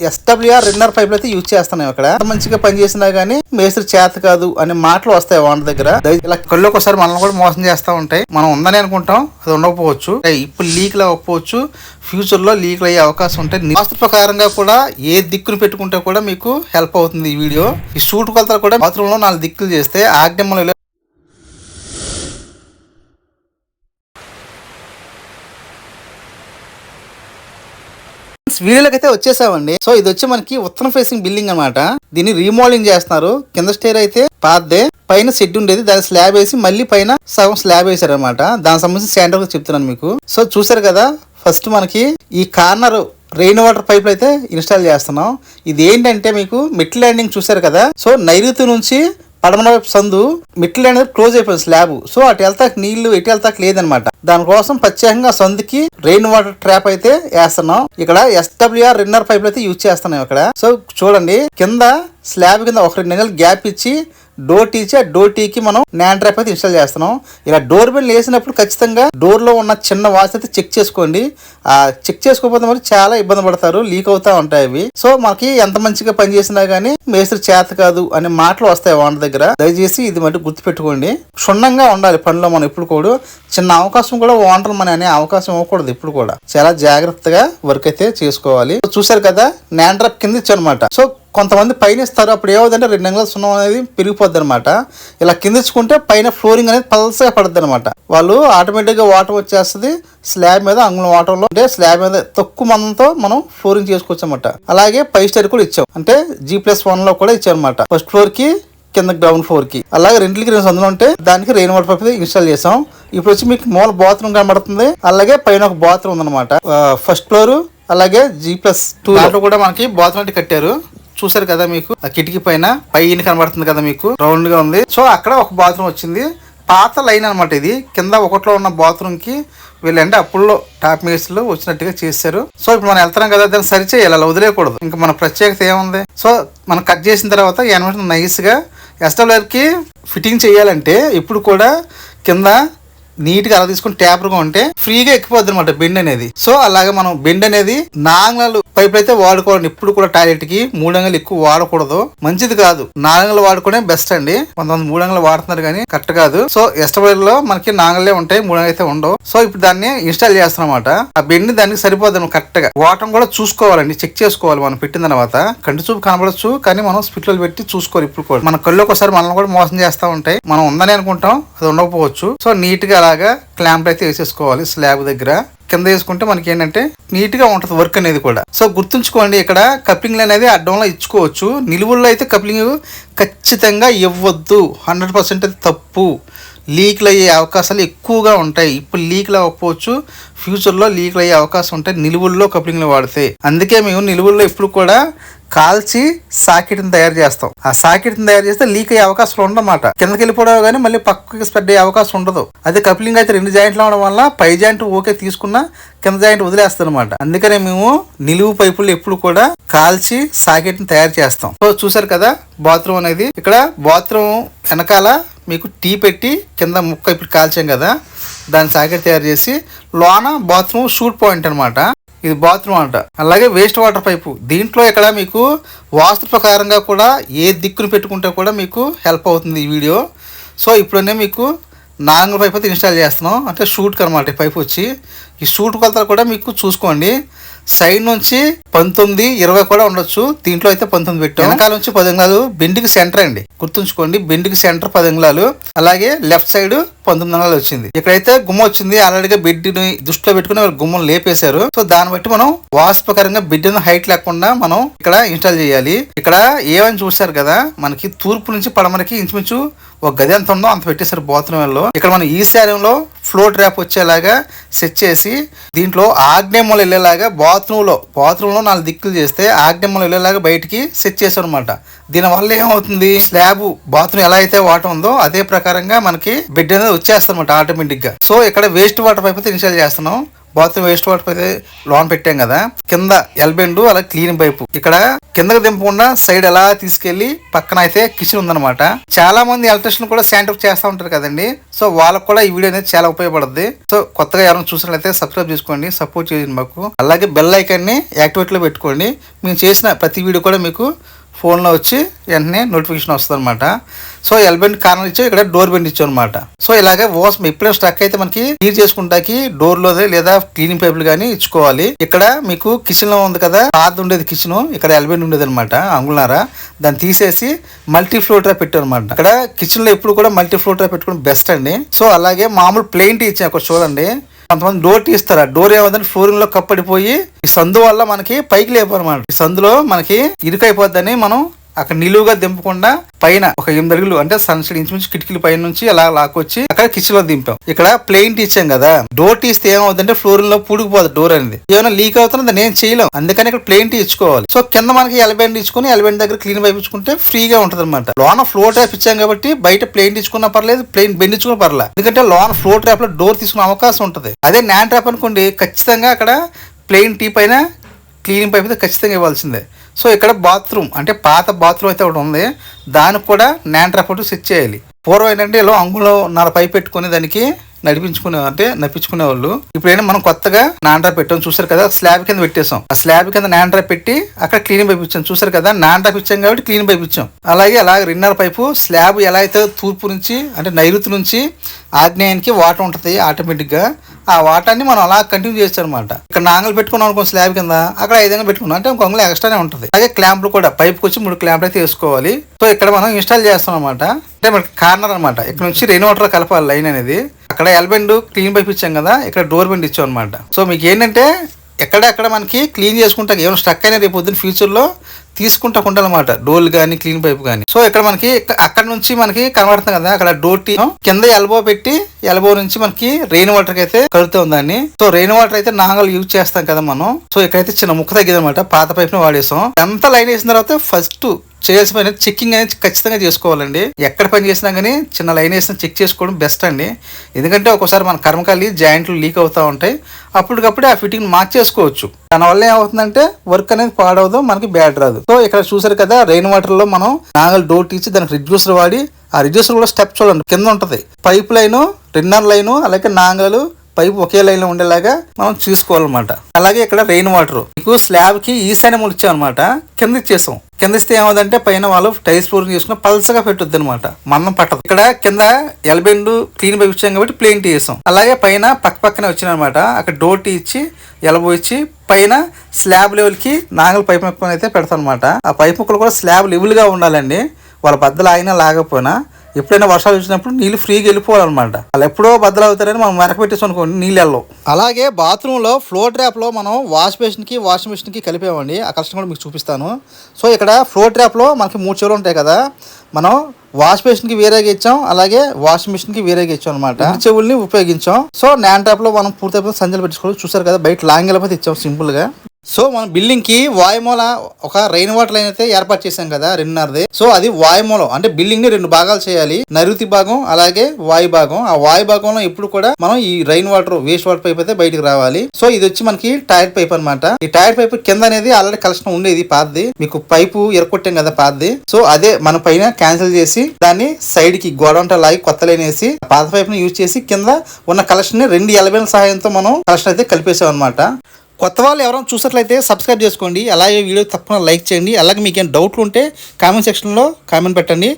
SWR రిన్నర్ పైపులు అయితే use చేస్తున్నాం ఇక్కడ మంచిగా పనిచేసినా గానీ మేస్త్రి చేత కాదు అనే మాటలు వస్తాయి వాళ్ళ దగ్గర. ఇలా కళ్ళు ఒకసారి మనల్ని కూడా మోసం చేస్తూ ఉంటాయి. మనం ఉందని అనుకుంటాం అది ఉండకపోవచ్చు. ఇప్పుడు లీక్ అవ్వకపోవచ్చు. ఫ్యూచర్లో లీక్ అయ్యే అవకాశం ఉంటాయి. వాస్తు ప్రకారంగా కూడా ఏ దిక్కును పెట్టుకుంటే కూడా మీకు హెల్ప్ అవుతుంది ఈ వీడియో. ఈ షూట్ కొలతలు కూడా బాత్రూమ్లో నాలుగు దిక్కులు చేస్తే ఆగ్నేయంలో వీడియోలోకి అయితే వచ్చేసామండి. సో ఇది వచ్చి మనకి ఉత్తరం ఫేసింగ్ బిల్డింగ్ అన్నమాట. దీన్ని రీమోడలింగ్ చేస్తున్నారు. కింద స్టేర్ అయితే పాదే పైన షెడ్ ఉండేది. దాని స్లాబ్ వేసి మళ్ళీ పైన సగం స్లాబ్ వేసారు అనమాట దానికి సంబంధించి శాండల్ చెప్తున్నాను మీకు. సో చూసారు కదా ఫస్ట్ మనకి ఈ కార్నర్ రెయిన్ వాటర్ పైపులు అయితే ఇన్స్టాల్ చేస్తున్నాం. ఇది ఏంటంటే మీకు మిడ్ ల్యాండింగ్ చూసారు కదా. సో నైరుతి నుంచి పడమర వైపు సందు మిట్లు అనేది క్లోజ్ అయిపోయింది స్లాబ్ సో అటు వెళ్తాక నీళ్ళు ఎటు వెళ్తాక లేదనమాట దానికోసం ప్రత్యేకంగా సందుకి రెయిన్ వాటర్ ట్రాప్ అయితే వేస్తున్నాం. ఇక్కడ ఎస్డబ్ల్యూఆర్ రిన్నర్ పైపులు అయితే యూజ్ చేస్తున్నాం ఇక్కడ. సో చూడండి కింద స్లాబ్ కింద ఒక రెండు నెలలు గ్యాప్ ఇచ్చి డోర్ టీచే డోర్ టీకి మనం నాన్ అయితే ఇన్స్టాల్ చేస్తున్నాం. ఇలా డోర్ బెల్ వేసినప్పుడు ఖచ్చితంగా డోర్లో ఉన్న చిన్న వాచ్ అయితే చెక్ చేసుకోండి. ఆ చెక్ చేసుకోకపోతే మరి చాలా ఇబ్బంది పడతారు లీక్ అవుతా ఉంటాయి అవి. సో మనకి ఎంత మంచిగా పని చేసినా మేస్త్రి చేత కాదు అనే మాటలు వస్తాయి వాళ్ళ దగ్గర. దయచేసి ఇది మటు గుర్తుపెట్టుకోండి. క్షుణ్ణంగా ఉండాలి పనిలో మనం ఎప్పుడు కూడా. చిన్న అవకాశం కూడా ఓనర్ మన అనే అవకాశం ఇవ్వకూడదు ఇప్పుడు కూడా. చాలా జాగ్రత్తగా వర్క్ అయితే చేసుకోవాలి. చూసారు కదా నాన్ డ్రాప్ కింద ఇచ్చారు సో కొంతమంది పైన ఇస్తారు. అప్పుడు ఏమవుతుందంటే రెండు అంగుళాల సున్నం అనేది పెరిగిపోద్ది అనమాట ఇలా కిందించుకుంటే పైన ఫ్లోరింగ్ అనేది పల్సగా పడుద్ది అనమాట వాళ్ళు ఆటోమేటిక్గా వాటర్ వచ్చేస్తుంది. స్లాబ్ మీద అంగుళం వాటర్లో అంటే స్లాబ్ మీద తక్కువ మందంతో మనం ఫ్లోరింగ్ చేసుకోవచ్చు అనమాట అలాగే పై స్టైర్ కూడా ఇచ్చాం. అంటే జీ ప్లస్ వన్లో కూడా ఇచ్చాం అనమాట ఫస్ట్ ఫ్లోర్కి కింద గ్రౌండ్ ఫ్లోర్కి అలాగే రెండింటికి రెండు సందులు ఉంటే దానికి రెయిన్ వాటర్ పైప్ ఇన్స్టాల్ చేసాం. ఇప్పుడు వచ్చి మీకు మూల బాత్రూమ్ కనబడుతుంది. అలాగే పైన ఒక బాత్రూమ్ ఉందన్నమాట. ఫస్ట్ ఫ్లోర్ అలాగే జీ ప్లస్ టూ కూడా మనకి బాత్రూమ్ అంటే కట్టారు. చూసారు కదా మీకు? ఆ కిటికీ పైన పైన కనబడుతుంది కదా మీకు? రౌండ్గా ఉంది. సో అక్కడ ఒక బాత్రూమ్ వచ్చింది. పాత లైన్ అనమాట ఇది. కింద ఒకటిలో ఉన్న బాత్రూమ్కి వీళ్ళంటే అప్పుల్లో టాప్ మేస్లో వచ్చినట్టుగా చేశారు. సో ఇప్పుడు మనం వెళ్తున్నాం కదా దాన్ని సరి చేయాలి అలా వదిలేయకూడదు. ఇంకా మన ప్రత్యేకత ఏముంది? సో మనం కట్ చేసిన తర్వాత ఎనిమిది నైస్గా ఎస్డబ్ల్యూఆర్కి ఫిట్టింగ్ చేయాలంటే ఇప్పుడు కూడా కింద నీట్గా అలా తీసుకుని ట్యాపర్గా ఉంటే ఫ్రీగా ఎక్కిపోద్ది అనమాట బెండ్ అనేది. సో అలాగే మనం బెండ్ అనేది నాంగలు పైపులు అయితే వాడుకోవాలి ఇప్పుడు కూడా టాయిలెట్కి మూడంగలు ఎక్కువ వాడకూడదు. మంచిది కాదు. నాంగలు వాడుకునే బెస్ట్ అండి. కొంతమంది మూడంగలు వాడుతున్నారు కానీ కరెక్ట్ కాదు. సో ఎస్టబైల్లో మనకి నాంగలే ఉంటాయి మూడంగలు అయితే ఉండవు. సో ఇప్పుడు దాన్ని ఇన్స్టాల్ చేస్తాం అనమాట ఆ బెండ్ దానికి సరిపోద్ది కరెక్ట్గా. వాటర్ కూడా చూసుకోవాలండి. చెక్ చేసుకోవాలి మనం పెట్టిన తర్వాత. కంటి చూపు కనబడచ్చు కానీ మనం స్పిట్లో పెట్టి చూసుకోవాలి ఇప్పుడు కూడా. మన కళ్ళు ఒకసారి మనల్ని కూడా మోసం చేస్తూ ఉంటాయి. మనం ఉందని అనుకుంటాం అది ఉండకపోవచ్చు. సో నీట్గా అలాగా క్లాంప్ అయితే వేసేసుకోవాలి స్లాబ్ దగ్గర. కింద వేసుకుంటే మనకి ఏంటంటే నీట్గా ఉంటుంది వర్క్ అనేది కూడా. సో గుర్తుంచుకోండి ఇక్కడ కప్లింగ్ అనేది అడ్డంలో ఇచ్చుకోవచ్చు. నిలువుల్లో అయితే కప్లింగ్ ఖచ్చితంగా ఇవ్వద్దు. హండ్రెడ్ పర్సెంట్ తప్పు. లీక్లు అయ్యే అవకాశాలు ఎక్కువగా ఉంటాయి. ఇప్పుడు లీక్లు అవ్వకపోవచ్చు. ఫ్యూచర్లో లీక్లు అయ్యే అవకాశం ఉంటాయి. నిలువుల్లో కప్లింగ్లు వాడితే. అందుకే మేము నిలువుల్లో ఎప్పుడు కూడా కాల్చి సాకెట్ని తయారు చేస్తాం. ఆ సాకెట్ని తయారు చేస్తే లీక్ అయ్యే అవకాశం ఉండమాట. కిందకి వెళ్ళిపోవడం కానీ మళ్ళీ పక్కకి స్ప్రెడ్ అయ్యే అవకాశం ఉండదు. అదే కప్లింగ్ అయితే రెండు జాయింట్లు అవడం వల్ల పై జాయింట్ ఓకే తీసుకున్నా కింద జాయింట్ వదిలేస్తాం అనమాట అందుకనే మేము నిలువు పైపులు ఎప్పుడు కూడా కాల్చి సాకెట్ని తయారు చేస్తాం. సో చూసారు కదా బాత్రూమ్ అనేది. ఇక్కడ బాత్రూమ్ వెనకాల మీకు టీ పెట్టి కింద ముక్క ఇప్పుడు కాల్చాం కదా దాని సాకెట్ తయారు చేసి లోన బాత్రూమ్ షూట్ పాయింట్ అన్నమాట. ఇది బాత్రూమ్ అంట. అలాగే వేస్ట్ వాటర్ పైపు దీంట్లో ఇక్కడ మీకు వాస్తు ప్రకారంగా కూడా ఏ దిక్కును పెట్టుకుంటే కూడా మీకు హెల్ప్ అవుతుంది ఈ వీడియో సో ఇప్పుడనే మీకు నాలుగు పైపు అయితే ఇన్స్టాల్ చేస్తున్నాం. అంటే షూట్కి అనమాట ఈ పైపు వచ్చి. ఈ షూట్ కొలతలు కూడా మీకు చూసుకోండి. సైడ్ నుంచి పంతొమ్మిది ఇరవై కూడా ఉండొచ్చు. దీంట్లో అయితే పంతొమ్మిది పెట్టాం. వెనకాల నుంచి పది అంగుళాలు బెండ్కి సెంటర్ అండి. గుర్తుంచుకోండి బెండ్కి సెంటర్ పది అంగుళాలు అలాగే లెఫ్ట్ సైడ్ పంతొమ్మిది అంగుళాలు వచ్చింది. ఇక్కడైతే గుమ్మ వచ్చింది. ఆల్రెడీగా బెడ్ని దృష్టిలో పెట్టుకుని వాళ్ళు గుమ్మం లేపేశారు. సో దాన్ని బట్టి మనం వాస్తు ప్రకారంగా బెడ్ హైట్ లేకుండా మనం ఇక్కడ ఇన్స్టాల్ చేయాలి. ఇక్కడ ఏమని చూశారు కదా? మనకి తూర్పు నుంచి పడమరకి ఇంచుమించు ఒక గది ఎంత ఉందో అంత పెట్టేశారు బాత్రూమ్లో ఇక్కడ మనం ఈశాన్యంలో ఫ్లో ట్రాప్ వచ్చేలాగా సెట్ చేసి దీంట్లో ఆగ్నేయములు వెళ్ళేలాగా బాత్రూంలో బాత్రూంలో బాత్రూమ్లో నాలుగు దిక్కులు చేస్తే ఆగ్నేయములు వెళ్ళేలాగా బయటికి సెట్ చేశారు అనమాట దీని వల్ల ఏమవుతుంది? స్లాబ్ బాత్రూమ్ ఎలా అయితే వాటర్ ఉందో అదే ప్రకారంగా మనకి బెడ్ అనేది వచ్చేస్తారనమాట ఆటోమేటిక్గా సో ఇక్కడ వేస్ట్ వాటర్ పైప్ అయితే ఇన్స్టాల్ చేస్తున్నాం. బాత్రూమ్ వేస్ట్ వాటర్ అయితే లోన్ పెట్టాం కదా. కింద ఎల్బెండ్ అలా క్లీన్ పైపు ఇక్కడ కిందకి దింపకుండా సైడ్ ఎలా తీసుకెళ్ళి పక్కన అయితే కిచెన్ ఉందన్నమాట. చాలా మంది ఎలక్ట్రిషియన్ కూడా శానిటైజ్ చేస్తూ ఉంటారు కదండి. సో వాళ్ళకు కూడా ఈ వీడియో అనేది చాలా ఉపయోగపడుతుంది సో కొత్తగా ఎవరైనా చూసినట్లయితే సబ్స్క్రైబ్ చేసుకోండి సపోర్ట్ చేయండి మాకు. అలాగే బెల్ ఐకాన్ని యాక్టివేట్లో పెట్టుకోండి. మేము చేసిన ప్రతి వీడియో కూడా మీకు ఫోన్లో వచ్చి వెంటనే నోటిఫికేషన్ వస్తుంది అనమాట సో ఎల్బెండ్ కార్నర్ ఇచ్చి ఇక్కడ డోర్ బెండ్ ఇచ్చాం అనమాట సో ఇలాగే వాష్ ఎప్పుడైనా స్ట్రక్ అయితే మనకి క్లీన్ చేసుకుంటాకి డోర్లో లేదా క్లీనింగ్ పైపులు కానీ ఇచ్చుకోవాలి. ఇక్కడ మీకు కిచెన్లో ఉంది కదా పాత ఉండేది కిచెన్ ఇక్కడ ఎల్బెండ్ ఉండేది అనమాట అంగుళారా దాన్ని తీసేసి మల్టీ ఫ్లోర్ ట్రాప్ పెట్టారు అనమాట ఇక్కడ కిచెన్లో ఎప్పుడు కూడా మల్టీ ఫ్లోర్ ట్రాప్ పెట్టుకోవడం బెస్ట్ అండి. సో అలాగే మామూలు ప్లెయిన్ టీ ఇచ్చాను అక్కడ చూడండి. కొంతమంది డోర్ తీస్తారు. ఆ డోర్ ఏమవుతుంది ఫ్లోరింగ్లో కప్పడిపోయి ఈ సందు వల్ల మనకి పైకి లేపనమాట ఈ సందులో మనకి ఇరుకైపోద్దని మనం అక్కడ నిలువుగా దింపకుండా పైన ఒక ఎనిమిది అడుగులు అంటే సన్ సైడ్ ఇంచుమించు కిటికీల పైన నుంచి అలా లాక్కొచ్చి అక్కడ కిచెన్లో దింపాం. ఇక్కడ ప్లెయిన్ ఇచ్చాం కదా డోర్ తీస్తే ఏమవుతుందంటే ఫ్లోరింగ్లో పూడిపోదు డోర్ అనేది. ఏమైనా లీక్ అవుతున్నా నేను చేయలేం. అందుకని ఇక్కడ ప్లెయిన్ టీ ఇచ్చుకోవాలి. సో కింద మనకి ఎలబెండ్ ఇచ్చుకుని ఎలబెండ్ దగ్గర క్లీన్ పైపించుకుంటే ఫ్రీగా ఉంటది అనమాట లోన ఫ్లోర్ ట్రాప్ ఇచ్చాం కాబట్టి బయట ప్లెయిన్ ఇచ్చుకున్నా పర్లేదు ప్లెయిన్ బెండ్ ఇచ్చుకున్నా పర్లేదు ఎందుకంటే లోన ఫ్లోర్ ట్రాప్లో డోర్ తీసుకునే అవకాశం ఉంటది. అదే నాన్ ట్రాప్ అనుకోండి ఖచ్చితంగా అక్కడ ప్లెయిన్ టీ పైన క్లీనింగ్ పైప్ అయితే ఖచ్చితంగా ఇవ్వాల్సిందే. సో ఇక్కడ బాత్రూమ్ అంటే పాత బాత్రూమ్ అయితే ఒకటి ఉంది. దానికి కూడా నాన్ సెట్ చేయాలి. పూర్వం ఏంటంటే ఇలా అంగులో నర పైప్ పెట్టుకుని దానికి నడిపించుకునే అంటే నప్పించుకునే వాళ్ళు ఇప్పుడు ఏంటంటే మనం కొత్తగా నాండ్రా పెట్టాం చూసారు కదా? స్లాబ్ కింద పెట్టేసాం ఆ స్లాబ్ కింద నాండ్రా పెట్టి అక్కడ క్లీన్ పైప్ ఇచ్చాం చూసారు కదా? నాండ్రా ఇచ్చాం కాబట్టి క్లీన్ పైప్ ఇచ్చాం. అలాగే అలాగే రిన్నర్ పైపు స్లాబ్ ఎలా అయితే తూర్పు నుంచి అంటే నైరుతి నుంచి ఆగ్నేయానికి వాటర్ ఉంటుంది ఆటోమేటిక్గా. ఆ వాటాన్ని మనం అలా కంటిన్యూ చేస్తాం అనమాట ఇక్కడ నాంగలు పెట్టుకున్నాం అనుకో స్లాబ్ కింద అక్కడ ఐదంగా పెట్టుకున్నాం. అంటే ఇంకొంగలు ఎక్స్ట్రానే ఉంటుంది. అలాగే క్లాంపులు కూడా పైప్కి వచ్చి మూడు క్లాంపులు అయితే వేసుకోవాలి. సో ఇక్కడ మనం ఇన్స్టాల్ చేస్తాం అనమాట అంటే మనకి కార్నర్ అనమాట ఇక్కడ నుంచి రెయిన్ వాటర్ కలపాలి లైన్ అనేది. అక్కడ ఎల్బెండ్ క్లీన్ పైప్ ఇచ్చాం కదా ఇక్కడ డోర్ బెండ్ ఇచ్చాం అనమాట సో మీకు ఏంటంటే ఎక్కడెక్కడ మనకి క్లీన్ చేసుకుంటా ఏమైనా స్ట్రక్ అయినా రేపు పొద్దున్న ఫ్యూచర్లో తీసుకుంటా ఉండాలన్నమాట డోల్ కానీ క్లీన్ పైప్ కానీ సో ఇక్కడ మనకి అక్కడ నుంచి మనకి కనబడుతుంది కదా అక్కడ డోర్ టీ కింద ఎల్బో పెట్టి ఎల్బో నుంచి మనకి రెయిన్ వాటర్ అయితే కలుగుతాం దాన్ని. సో రెయిన్ వాటర్ అయితే నాగలు యూజ్ చేస్తాం కదా మనం. సో ఇక్కడైతే చిన్న ముక్క తగ్గింది అనమాట పాత పైప్ని వాడేసాం. ఎంత లైన్ వేసిన తర్వాత ఫస్ట్ చేయాల్సిన పని చెక్కింగ్ అనేది ఖచ్చితంగా చేసుకోవాలండి. ఎక్కడ పని చేసినా కానీ చిన్న లైన్ వేసినా చెక్ చేసుకోవడం బెస్ట్ అండి. ఎందుకంటే ఒక్కోసారి మన కర్మకాలి జాయింట్లు లీక్ అవుతూ ఉంటాయి. అప్పటికప్పుడే ఆ ఫిట్టింగ్ మార్చేసుకోవచ్చు. దానివల్ల ఏమవుతుందంటే వర్క్ అనేది పాడవదు మనకి బ్యాడ్ రాదు. సో ఇక్కడ చూసారు కదా రెయిన్ వాటర్లో మనం నాగల్ డోర్ తీసి దానికి రిడ్యూసర్ వాడి ఆ రిడ్యూసర్ కూడా స్టెప్ చూడండి కింద ఉంటది. పైప్ లైను రిన్నర్ లైను అలాగే నాగలు పైపు ఒకే లైన్లో ఉండేలాగా మనం చూసుకోవాలన్నమాట. అలాగే ఇక్కడ రెయిన్ వాటర్ మీకు స్లాబ్కి ఈశాన్య మూల అనమాట కింద ఇచ్చేసాం. కింద ఇస్తే ఏమవుతుందంటే పైన వాళ్ళు టైల్స్ పూర్తి చేసుకుని పల్సగా పెట్టొద్దు అనమాట మనం పట్టదు. ఇక్కడ కింద ఎలబెండు క్లీన్ పైప్ ఇచ్చాం కాబట్టి ప్లేన్ టీ వేసాం అలాగే పైన పక్క పక్కనే వచ్చిన అనమాట అక్కడ డోర్ టీ ఇచ్చి ఎలబో ఇచ్చి పైన స్లాబ్ లెవెల్కి నాగల పైప్ ముక్కలు అయితే పెడతాం అనమాట ఆ పైప్ ముక్కలు కూడా స్లాబ్ లెవెల్గా ఉండాలండి. వాళ్ళ బద్దలు ఆగినా లాగపోయినా ఎప్పుడైనా వర్షాలు వచ్చినప్పుడు నీళ్ళు ఫ్రీగా వెళ్ళిపోవాలన్నమాట. వాళ్ళు ఎప్పుడో బద్దలు అవుతారని మనం వెనక పెట్టేసి అనుకోండి నీళ్ళు వెళ్ళవు. అలాగే బాత్రూంలో ఫ్లోర్ ట్రాప్లో మనం వాష్ బేసిన్కి వాషింగ్ మిషన్కి కలిపామండి ఆ కష్టం కూడా మీకు చూపిస్తాను. సో ఇక్కడ ఫ్లోర్ ట్రాప్లో మనకి మూడు చెవులు ఉంటాయి కదా. మనం వాష్ బేసిన్కి వేరేగా ఇచ్చాం అలాగే వాషింగ్ మిషన్కి వేరేగా ఇచ్చాం అనమాట చెవుల్ని ఉపయోగించాం. సో నాన్ ట్రాప్లో మనం పూర్తి సంజలు పెట్టుకోవాలి చూసారు కదా బయట లాంగ్ వెళ్ళిపోతే ఇచ్చాం సింపుల్గా. సో మన బిల్డింగ్కి వాయుమూల ఒక రెయిన్ వాటర్ లైన్ అయితే ఏర్పాటు చేశాం కదా రెండున్నరది. సో అది వాయుమూలం అంటే బిల్డింగ్ని రెండు భాగాలు చేయాలి. నైరుతి భాగం అలాగే వాయు భాగం. ఆ వాయు భాగంలో ఎప్పుడు కూడా మనం ఈ rain water waste water pipe అయితే బయటకు రావాలి. సో ఇది వచ్చి మనకి టైర్ పైప్ అన్నమాట. ఈ టైర్ పైప్ కింద అనేది ఆల్రెడీ కలెక్షన్ ఉండేది పాతది. మీకు పైపు ఎరకొట్టాం కదా పాతది. సో అదే మన పైన క్యాన్సిల్ చేసి దాన్ని సైడ్కి గోడంట లాగి కొత్త లైన్ వేసి పాత పైప్ని యూజ్ చేసి కింద ఉన్న కలెక్షన్ని రెండు ఎలబెన్ సహాయంతో మనం కలెక్షన్ అయితే కలిపేసాం అనమాట కొత్త వాళ్ళు ఎవరైనా చూసినట్లయితే సబ్స్క్రైబ్ చేసుకోండి. అలాగే వీడియో తప్పకుండా లైక్ చేయండి. అలాగే మీకు ఏమైనా డౌట్లు ఉంటే కామెంట్ సెక్షన్లో కామెంట్ పెట్టండి.